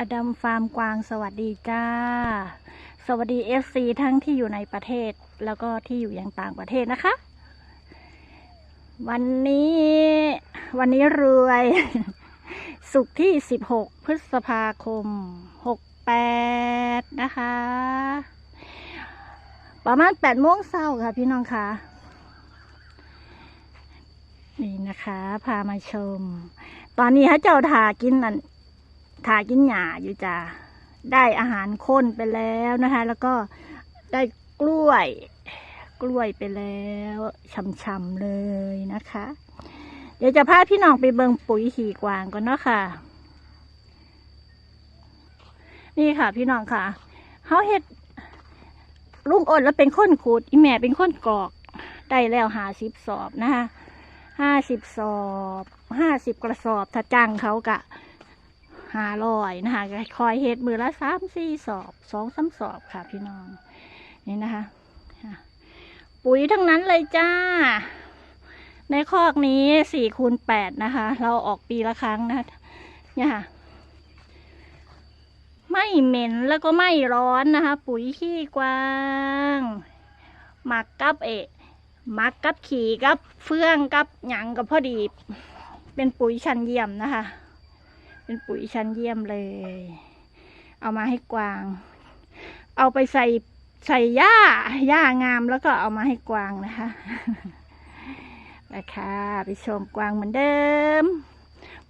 อดัมฟาร์มกวางสวัสดีจ้า สวัสดีเอฟซีทั้งที่อยู่ในประเทศแล้วก็ที่อยู่ยังต่างประเทศนะคะ วันนี้วันนี้รวย สุกร์ที่16พฤษภาคม68นะคะ ประมาณ8โมงเช้าค่ะพี่น้องคะนี่นะคะ พามาชม ตอนนี้ฮะเจ้าถากินนั่น ถากินหญ้าอยู่จ้าได้อาหารข้นไปแล้วนะคะ แล้วก็ได้กล้วย กล้วยไปแล้วช่ำๆเลยนะคะ เดี๋ยวจะพาพี่น้องไปเบิงปุ๋ยขี่กวางก่อนเนาะค่ะ นี่ค่ะ พี่น้องค่ะเขาเฮ็ดลุงอดแล้วเป็นคนขูดอีแม่เป็นคนกรอก ได้แล้วหาสิบสอบนะคะห้าสิบสอบห้าสิบกระสอบถ้าจ้างเขากะ หาลอยนะคะคอยเฮ็ดมือละสามสี่สอบสองสามสอบค่ะพี่น้องนี่นะคะปุ๋ยทั้งนั้นเลยจ้า ในคอกนี้สี่คูณแปดนะคะ เราออกปีละครั้งนะคะเนี่ยค่ะไม่เหม็นแล้วก็ไม่ร้อนนะคะ ปุ๋ยขี้กวางหมักกับเอะหมักกับขี่กับเฟื่องกับหยังกับพอดี เป็นปุ๋ยชั้นเยี่ยมนะคะ เป็นปุ๋ยชั้นเยี่ยมเลย เอามาให้กวาง เอาไปใส่ใส่หญ้าหญ้างามแล้วก็เอามาให้กวางนะคะไปค่ะไปชมกวางเหมือนเดิม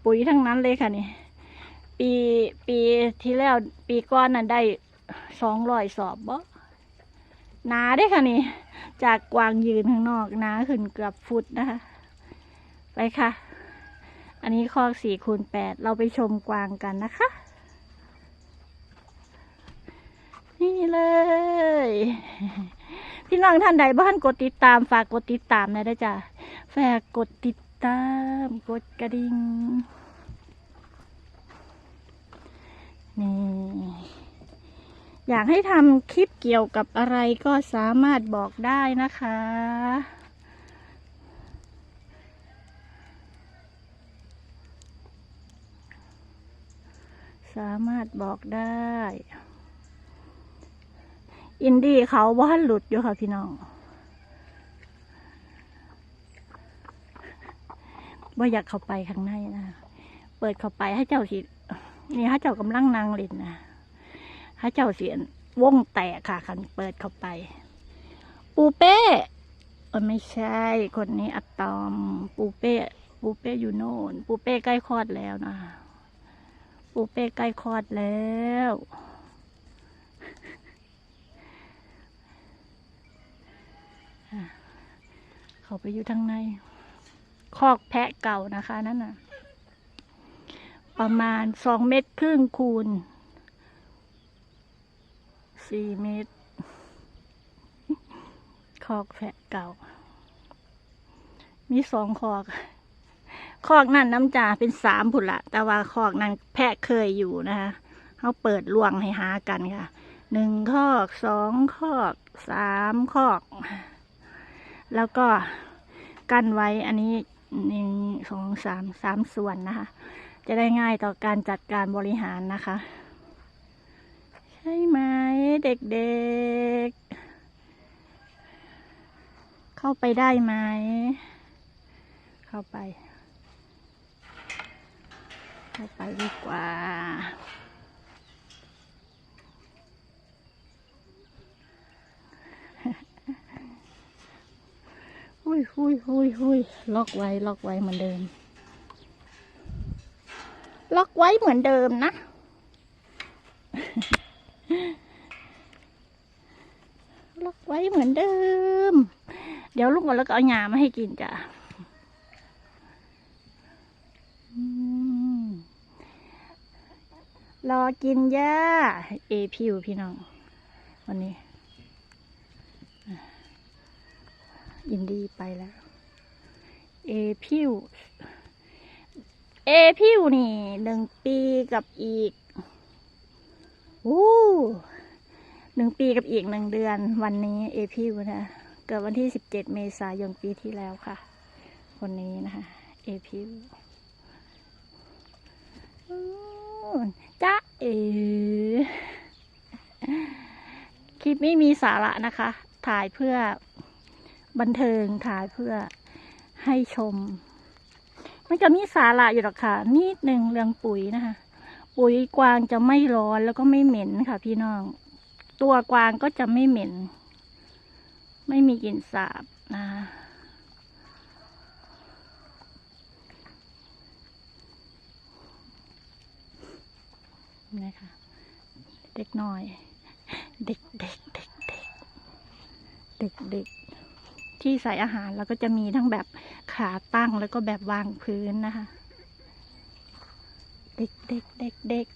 ปุ๋ยทั้งนั้นเลยค่ะนี่ ปีปีที่แล้วปีก้อนน่ะได้สองร้อยสอบบ่หนาได้ค่ะนี่ จากกวางยืนข้างนอกหนาขึ้นเกือบฟุตนะคะ ไปค่ะ อันนี้คอกสี่คูณแปดเราไปชมกวางกันนะคะ นี่เลย พี่น้องท่านใดบ้านกดติดตามฝากกดติดตามนะได้จ้ะฝากกดติดตาม กดกระดิ่งนี่อยากให้ทำคลิปเกี่ยวกับอะไรก็สามารถบอกได้นะคะ สามารถบอกได้ อินดี้เขาว่าหลุดอยู่ค่ะพี่น้องว่าอยากเข้าไปข้างในนะ เปิดเข้าไปให้เจ้าสิ นี่ฮะเจ้ากำลังนางเล่นนะฮะเจ้าเสียนวงแตกค่ะคันเปิดเข้าไป ปูเป้เออไม่ใช่ คนนี้อะตอม ปูเป้ ปูเป้อยู่โน่น ปูเป้ใกล้คลอดแล้วนะ ปูเป้ใกล้คลอดแล้ว เขาไปอยู่ทางใน คอกแพะเก่านะคะนั่นน่ะ ประมาณสองเมตรครึ่งคูณสี่เมตร คอกแพะเก่า มีสองคอก คอกนั่นน้ำจ่าเป็นสามผุนละแต่ว่าคอกนั้นแพะเคยอยู่นะคะเขาเปิดลวงให้หากันค่ะหนึ่งคอกสองคอกสามคอก แล้วก็กั้นไว้อันนี้หนึ่งสองสามสามส่วนนะคะ จะได้ง่ายต่อการจัดการบริหารนะคะ ใช่ไหมเด็กๆ เข้าไปได้ไหม เข้าไป เข้าไปดีกว่า หุยหุยหุยหุยล็อกไว้ล็อกไว้เหมือนเดิม ล็อกไว้เหมือนเดิมนะล็อกไว้เหมือนเดิม เดี๋ยวลูกก่อนแล้วก็เอาหยามาให้กินจ้ะอืม รอกินหญ้าเอพิวพี่น้อง วันนี้ อินดีไปแล้ว เอพิว เอพิวนี่หนึ่งปีกับอีกอู้หนึ่งปีกับอีกหนึ่งเดือน วันนี้เอพิวนะ เกิดวันที่สิบเจ็ดเมษายนปีที่แล้วค่ะ คนนี้นะคะ เอพิว จ้าเออคลิปไม่มีสาระนะคะ ถ่ายเพื่อบันเทิงถ่ายเพื่อให้ชม มันจะมีสาระอยู่หรอกค่ะ นิดหนึ่งเรื่องปุ๋ยนะคะ ปุ๋ยกวางจะไม่ร้อนแล้วก็ไม่เหม็นค่ะ พี่น้อง ตัวกวางก็จะไม่เหม็น ไม่มีกลิ่นสาบนะคะ นะคะเด็กน้อย เด็กเด็กเด็กเด็กเด็กเด็กที่ใส่อาหารแล้วก็จะมีทั้งแบบขาตั้งแล้วก็แบบวางพื้นนะคะ เด็กเด็กเด็กเด็ก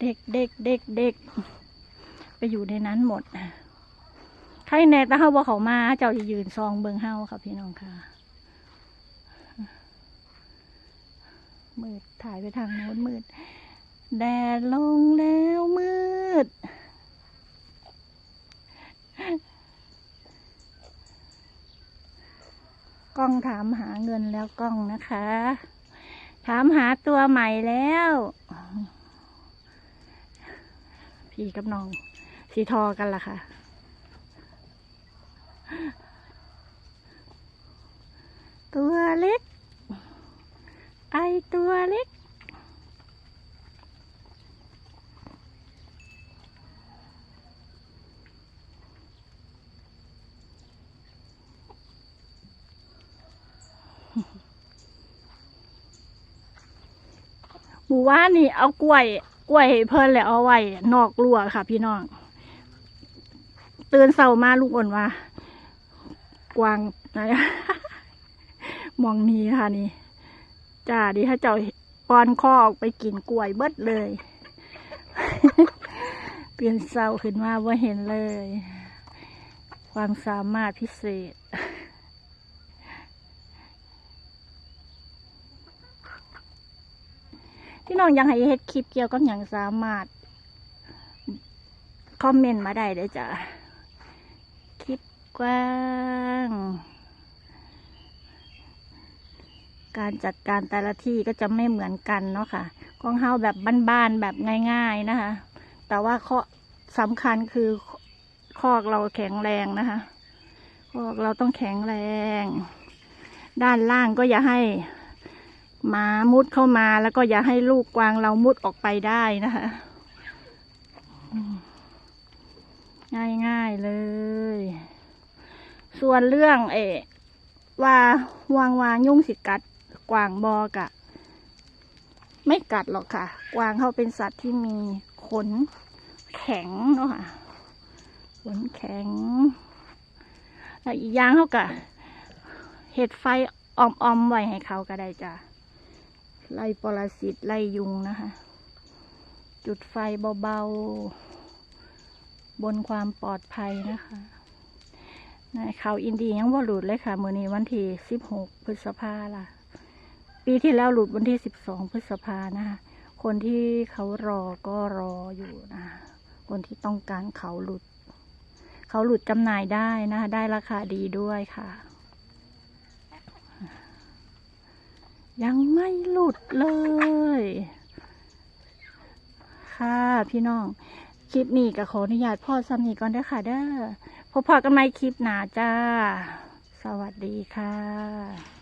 เด็กเด็กเด็กเด็กไปอยู่ในนั้นหมดใครแน่ตาเฮาบ่เขามาเจ้าจะยืนซองเบิงเฮาค่ะพี่น้องค่ะมืดถ่ายไปทางโน้นมืด แดดลงแล้วมืด กล้องถามหาเงินแล้วกล้องนะคะ ถามหาตัวใหม่แล้ว พี่กับน้อง สีทอกันล่ะค่ะ ตัวเล็ก ไอตัวเล็ก มู่ว่านี่เอากล้วย กล้วยเพิ่นแล้วเอาไว้นอกรั้วค่ะ พี่น้องตื่นเสามาลูกอ่อนว่า กวางนะมองนี้ค่ะนี่จ้าดีถ้าเจ้าปอนข้อออกไปกินกล้วยเบิดเลย เปลี่ยนเศร้าขึ้นมาว่าเห็นเลย ความสามารถพิเศษ พี่ น้องอยากให้เฮ็ดคลิปเกี่ยวกับอย่างสามารถ คอมเมนต์มาได้เลยจ้ะ คลิปกว้าง การจัดการแต่ละที่ก็จะไม่เหมือนกันเนาะค่ะของเฮาแบบบ้านๆแบบง่ายๆนะคะ แต่ว่าข้อสำคัญคือคอกเราแข็งแรงนะคะคอกเราต้องแข็งแรง ด้านล่างก็อย่าให้ มามุดเข้ามาแล้วก็อย่าให้ลูกกวางเรามุดออกไปได้นะคะ ง่ายง่ายๆเลย ส่วนเรื่องเออว่าวางวางยุ่งสิกัดกวางบอกะ ไม่กัดหรอกค่ะ กวางเขาเป็นสัตว์ที่มีขนแข็งเนาะค่ะขนแข็งแล้วอีกอย่างเขากะเห็ดไฟออมๆไว้ให้เขาก็ได้จ้ะ ไล่ปรสิตไล่ยุงนะคะ จุดไฟเบาๆ บนความปลอดภัยนะคะในเขาอินดียังว่าหลุดเลยค่ะมือนี้วันที่สิบหกพฤษภาล่ะ ปีที่แล้วหลุดวันที่สิบสองพฤษภานะคะคนที่เขารอก็รออยู่นะคนที่ต้องการเขาหลุด เขาหลุดจำหน่ายได้นะคะได้ราคาดีด้วยค่ะ ยังไม่หลุดเลย ค่ะพี่น้อง คลิปนี้ก็ขออนุญาตพ่อสำนีก่อนด้วยค่ะ เด้อพบพอกันใหม่คลิปหนาจ้า สวัสดีค่ะ